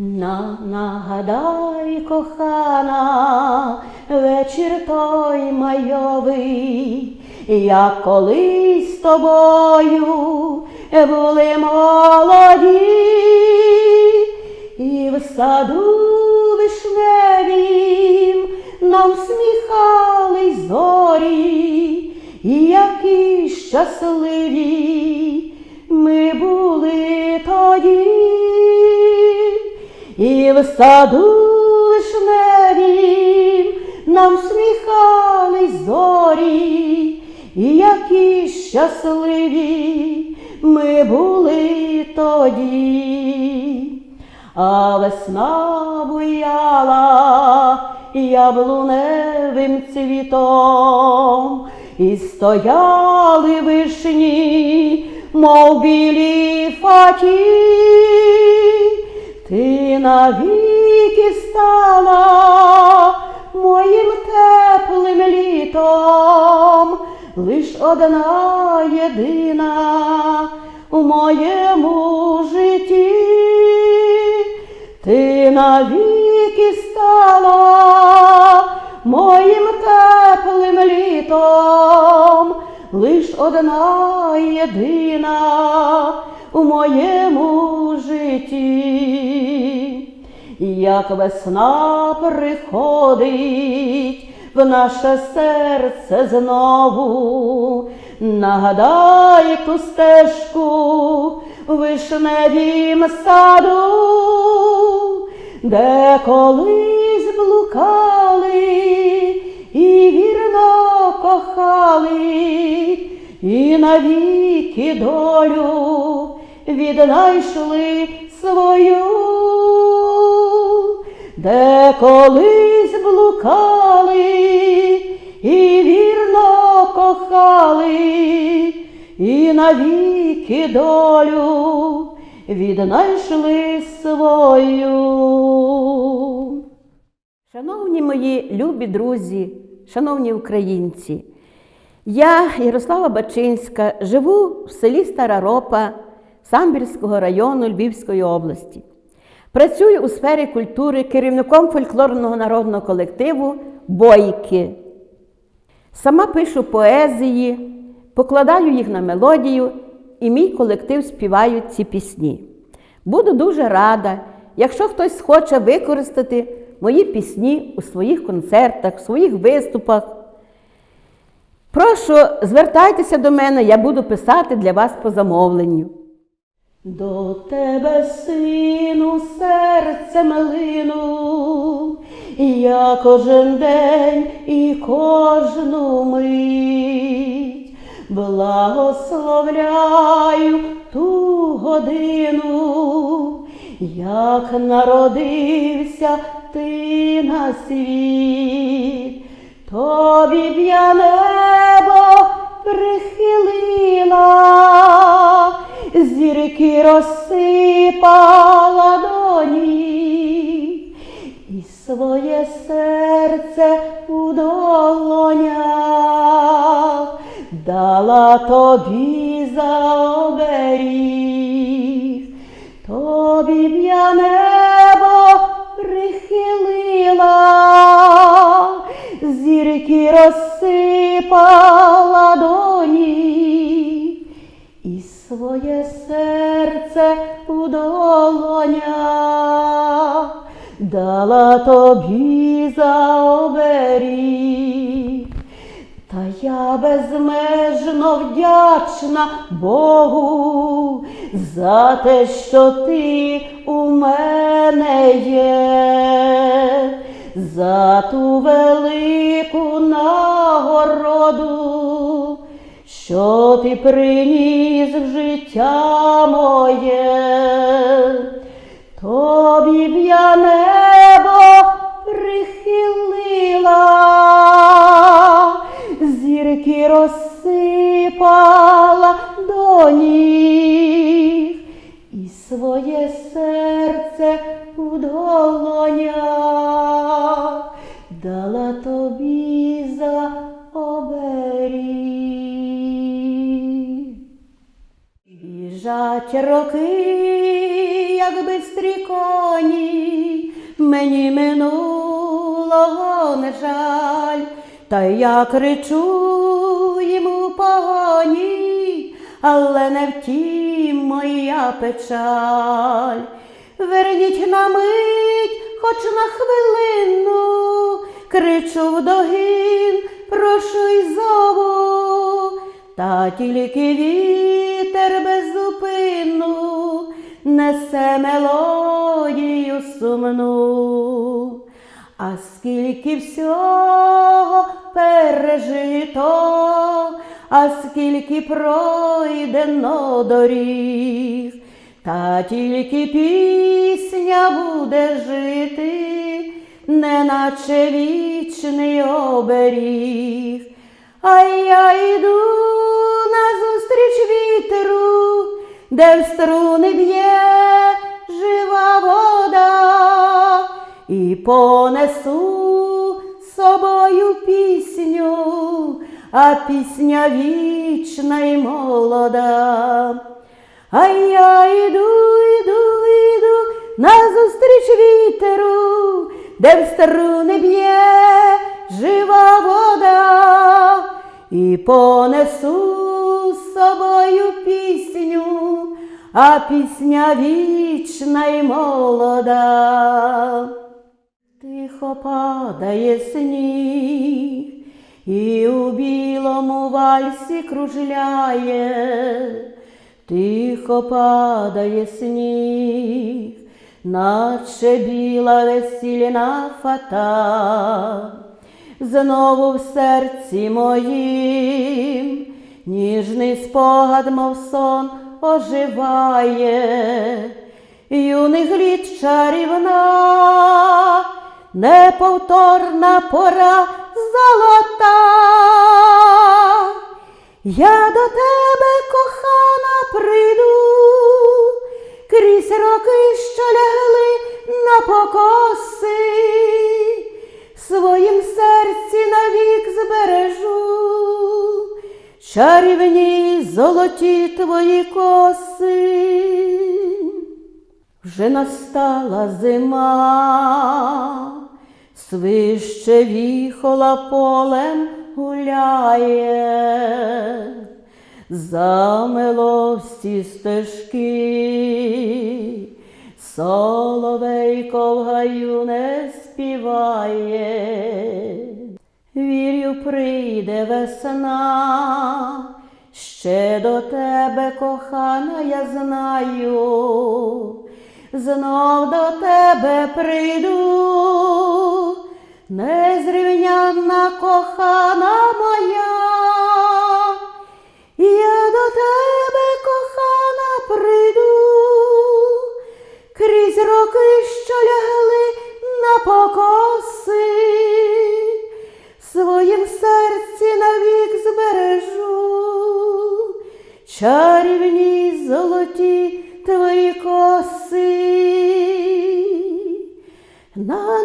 На, нагадай, кохана, вечір той майовий, як колись з тобою були молоді, і в саду вишневім нам сміхались зорі, і які щасливі ми були тоді. І в саду вишневім нам сміхались зорі, і які щасливі ми були тоді. А весна буяла яблуневим цвітом, і стояли вишні, мов білі фаті. Ти навіки стала моїм теплим літом, лиш одна єдина у моєму житті. Ти навіки стала моїм теплим літом, лиш одна єдина у моєму житті. Як весна приходить в наше серце знову, нагадай ту стежку в вишневім саду, де колись блукали і вірно кохали, і навіки долю віднайшли свою, де колись блукали і вірно кохали, і навіки долю віднайшли свою. Шановні мої любі друзі, шановні українці, я, Ярослава Бачинська, живу в селі Стара Ропа Самбірського району Львівської області. Працюю у сфері культури керівником фольклорного народного колективу Бойки. Сама пишу поезії, покладаю їх на мелодію, і мій колектив співають ці пісні. Буду дуже рада, якщо хтось хоче використати мої пісні у своїх концертах, у своїх виступах. Прошу, звертайтеся до мене, я буду писати для вас по замовленню. До тебе, сину, серце милину, я кожен день і кожну мить благословляю ту годину, як народився ти на світ, тобі б я небо прихилила, зірки розсипала доні, і своє серце у долонях дала тобі за оберіг, тобі б я небо прихилила, зірки розсипала доні, і своє серце у долонях дала тобі за оберіг. Та я безмежно вдячна Богу за те, що ти у мене є, за ту велику нагороду, що ти приніс в життя моє. Тобі б я небо прихилила, зірки розсипала до ніг, і своє серце у дала тобі за оберіг. Біжать роки, як бистрі коні, мені минулого не жаль, та я кричу йому погоні, але не втім моя печаль. Верніть на мить, хоч на хвилину, кричу вдогін, прошу й зову, та тільки вітер без зупину несе мелодію сумну. А скільки всього пережито, а скільки пройдено доріг, та тільки пісня буде жити, неначе вічний оберіг. А я йду назустріч вітеру, де в струни б'є жива вода, і понесу собою пісню, а пісня вічна й молода. А я йду, йду, йду назустріч вітеру, де в струни б'є жива вода, і понесу з собою пісню, а пісня вічна й молода. Тихо падає сніг, і у білому вальсі кружляє, тихо падає сніг, наче біла весільна фата, знову в серці моїм ніжний спогад, мов сон, оживає, юних літ чарівна, неповторна пора золота. Я до тебе, кохана, прийду, крізь роки, що лягли на покоси, своїм серці навік збережу, чарівні золоті твої коси. Вже настала зима, свище віхола полем гуляє, замело всі стежки, соловейко в гаю не співає. Вірю, прийде весна, ще до тебе, кохана, я знаю, знов до тебе прийду, незрівнянна кохана моя, я до тебе, кохана, прийду, крізь роки, що лягли на покоси, своїм серці навік збережу, чарівні золоті твої коси. На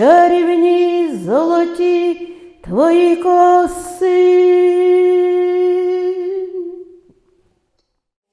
чарівні золоті твої коси.